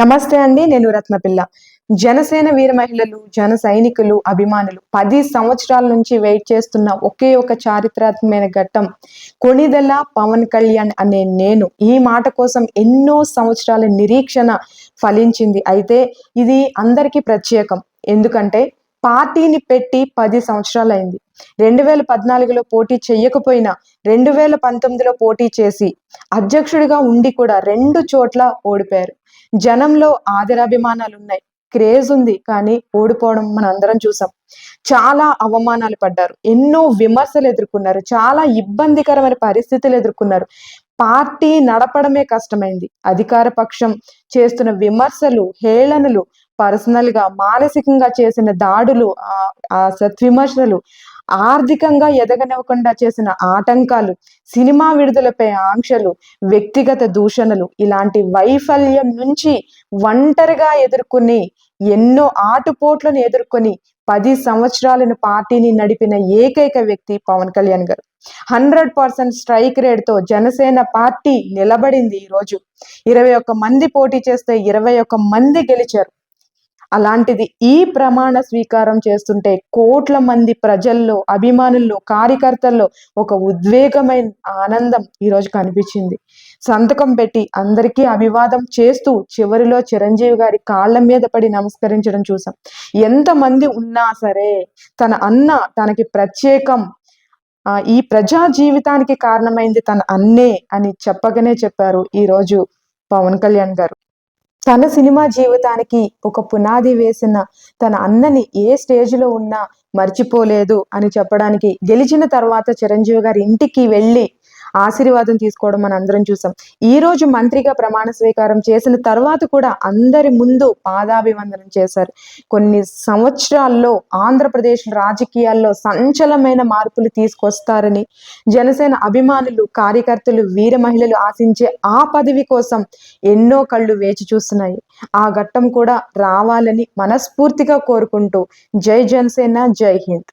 నమస్తే అండి నేను రత్నపిల్ల. జనసేన వీర మహిళలు జన సైనికులు అభిమానులు పది సంవత్సరాల నుంచి వెయిట్ చేస్తున్న ఒకే ఒక చారిత్రాత్మకమైన ఘట్టం కొణిదెల పవన్ కళ్యాణ్ అనే నేను. ఈ మాట కోసం ఎన్నో సంవత్సరాల నిరీక్షణ ఫలించింది. అయితే ఇది అందరికీ ప్రత్యేకం. ఎందుకంటే పార్టీని పెట్టి పది సంవత్సరాలు అయింది రెండు వేల పద్నాలుగులో పోటీ చేయకపోయినా రెండు వేల పంతొమ్మిదిలో పోటీ చేసి అధ్యక్షుడిగా ఉండి కూడా రెండు చోట్ల ఓడిపోయారు. జనంలో ఆదరాభిమానాలు ఉన్నాయి క్రేజ్ ఉంది కానీ ఓడిపోవడం మన అందరం చూసాం. చాలా అవమానాలు పడ్డారు. ఎన్నో విమర్శలు ఎదుర్కొన్నారు. చాలా ఇబ్బందికరమైన పరిస్థితులు ఎదుర్కొన్నారు. పార్టీ నడపడమే కష్టమైంది. అధికార పక్షం చేస్తున్న విమర్శలు హేళనలు పర్సనల్గా మానసికంగా చేసిన దాడులు ఆ- ఆ సత్విమర్శలు ఆర్థికంగా ఎదగనివ్వకుండా చేసిన ఆటంకాలు సినిమా విడుదలపై ఆంక్షలు వ్యక్తిగత దూషణలు ఇలాంటి వైఫల్యం నుంచి ఒంటరిగా ఎదుర్కొని ఎన్నో ఆటుపోట్లను ఎదుర్కొని పది సంవత్సరాలను పార్టీని నడిపిన ఏకైక వ్యక్తి Pawan Kalyan garu. Hundred percent strike రేట్తో Janasena party నిలబడింది ఈ రోజు ఇరవై ఒక్క మంది పోటీ చేస్తే ఇరవై ఒక్క మంది గెలిచారు. అలాంటిది ఈ ప్రమాణ స్వీకారం చేస్తుంటే కోట్ల మంది ప్రజల్లో అభిమానుల్లో కార్యకర్తల్లో ఒక ఉద్వేగమైన ఆనందం ఈరోజు కనిపించింది. సంతకం పెట్టి అందరికీ అభివాదం చేస్తూ చివరిలో చిరంజీవి గారి కాళ్ళ మీద పడి నమస్కరించడం చూసాం. ఎంతమంది ఉన్నా సరే తన అన్న తనకి ప్రత్యేకం ఈ ప్రజా జీవితానికి కారణమైంది తన అన్నే అని చెప్పగానే చెప్పారు ఈ రోజు పవన్ కళ్యాణ్ గారు. తన సినిమా జీవితానికి ఒక పునాది వేసిన తన అన్నని ఏ స్టేజ్లో ఉన్నా మర్చిపోలేదు అని చెప్పడానికి గెలిచిన తర్వాత చిరంజీవి గారి ఇంటికి వెళ్ళి ఆశీర్వాదం తీసుకోవడం మనం అందరం చూసాం. ఈ రోజు మంత్రిగా ప్రమాణ స్వీకారం చేసిన తర్వాత కూడా అందరి ముందు పాదాభివందనం చేశారు. కొన్ని సంవత్సరాల్లో ఆంధ్రప్రదేశ్ రాజకీయాల్లో సంచలమైన మార్పులు తీసుకొస్తారని జనసేన అభిమానులు కార్యకర్తలు వీర మహిళలు ఆశించే ఆ పదవి కోసం ఎన్నో కళ్ళు వేచి చూస్తున్నాయి. ఆ ఘట్టం కూడా రావాలని మనస్ఫూర్తిగా కోరుకుంటూ జై జనసేన జై హింద్.